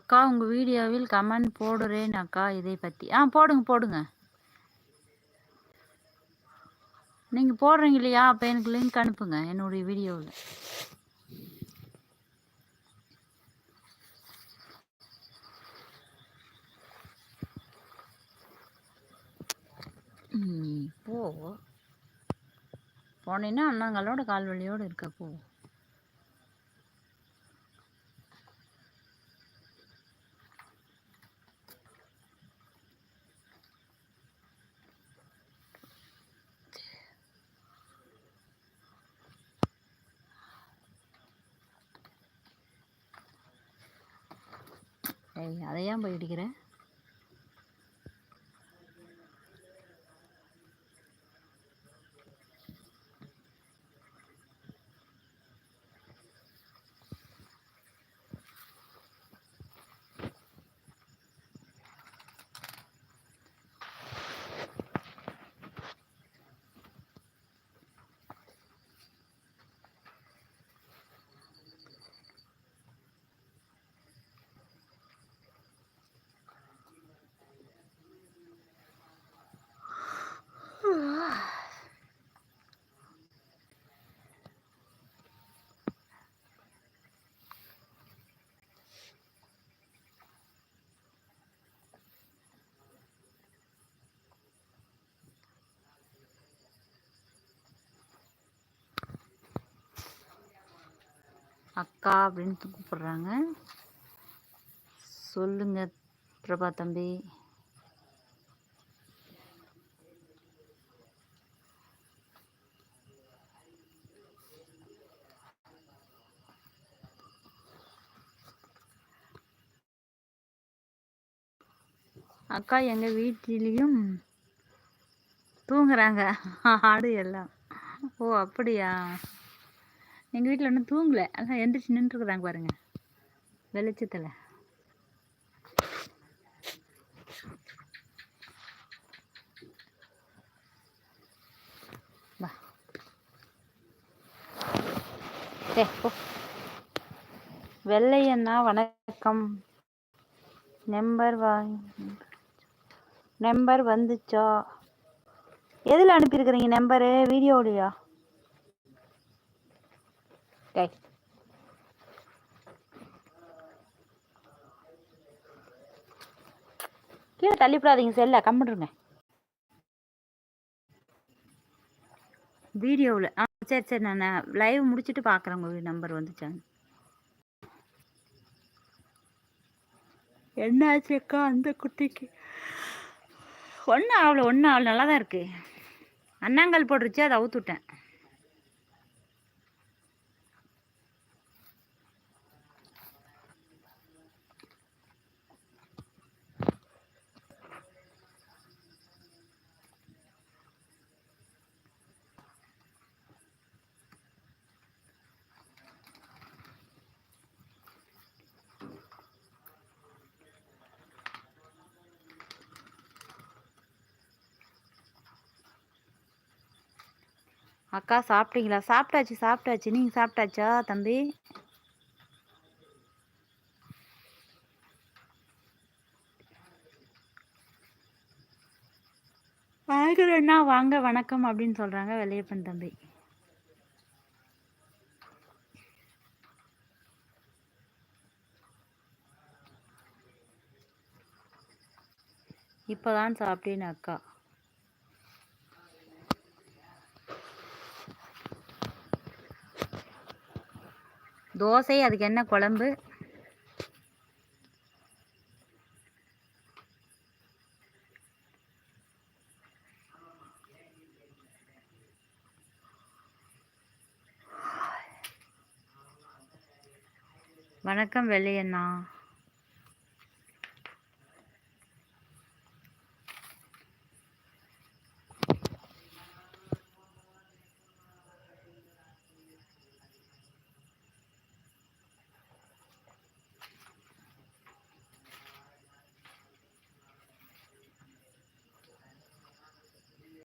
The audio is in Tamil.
அக்கா உங்கள் வீடியோவில் கமெண்ட் போடுறேன் அக்கா இதை பற்றி ஆ போடுங்க போடுங்க. நீங்கள் போடுறீங்க இல்லையா? அப்போ எனக்கு லிங்க் அனுப்புங்க என்னுடைய வீடியோவில். போ. போனீங்கன்னா அண்ணாங்களோட கால் வழியோடு இருக்க போ. அதை ஏன் போய் இடிக்கிற? அக்கா அப்படின்னு கூப்பிடுறாங்க. சொல்லுங்க பிரபா தம்பி. அக்கா எங்கள் வீட்டிலையும் தூங்குறாங்க. ஆடு எல்லாம். ஓ அப்படியா? எங்கள் வீட்டில் இன்னும் தூங்கலை. அதான் எந்திரிச்சு நின்றுருக்குறாங்க பாருங்கள் வெளிச்சத்தில். வா. ஏ போ. வெள்ளையண்ணா வணக்கம். நம்பர் வா நம்பர் வந்துச்சா? எதில் அனுப்பியிருக்கிறீங்க நம்பரு? வீடியோலையா டேய் கீழே தள்ளிவிடாதீங்க செல்ல கம்மிடுங்க வீடியோவில் ஆ சரி சரி நான் லைவ் முடிச்சுட்டு பார்க்குறேன் உங்கள் நம்பர் வந்துச்சான்னு என்ன ஆச்சுக்கா அந்த குட்டிக்கு? ஒன்றும் ஆகல ஒன்றும் ஆகல நல்லா தான் இருக்குது அண்ணாங்கல் போட்டுருச்சு அதை அவுத்துட்டேன். அக்கா சாப்பிட்டீங்களா? சாப்பிட்டாச்சு சாப்பிட்டாச்சு. நீங்கள் சாப்பிட்டாச்சா தம்பி? அண்ணா வாங்க வணக்கம் அப்படின்னு சொல்கிறாங்க வெள்ளையப்பன் தம்பி. இப்போதான் சாப்பிட்டேன்னு அக்கா. தோசை அதுக்கு என்ன குழம்பு? வணக்கம் வெள்ளையண்ணா.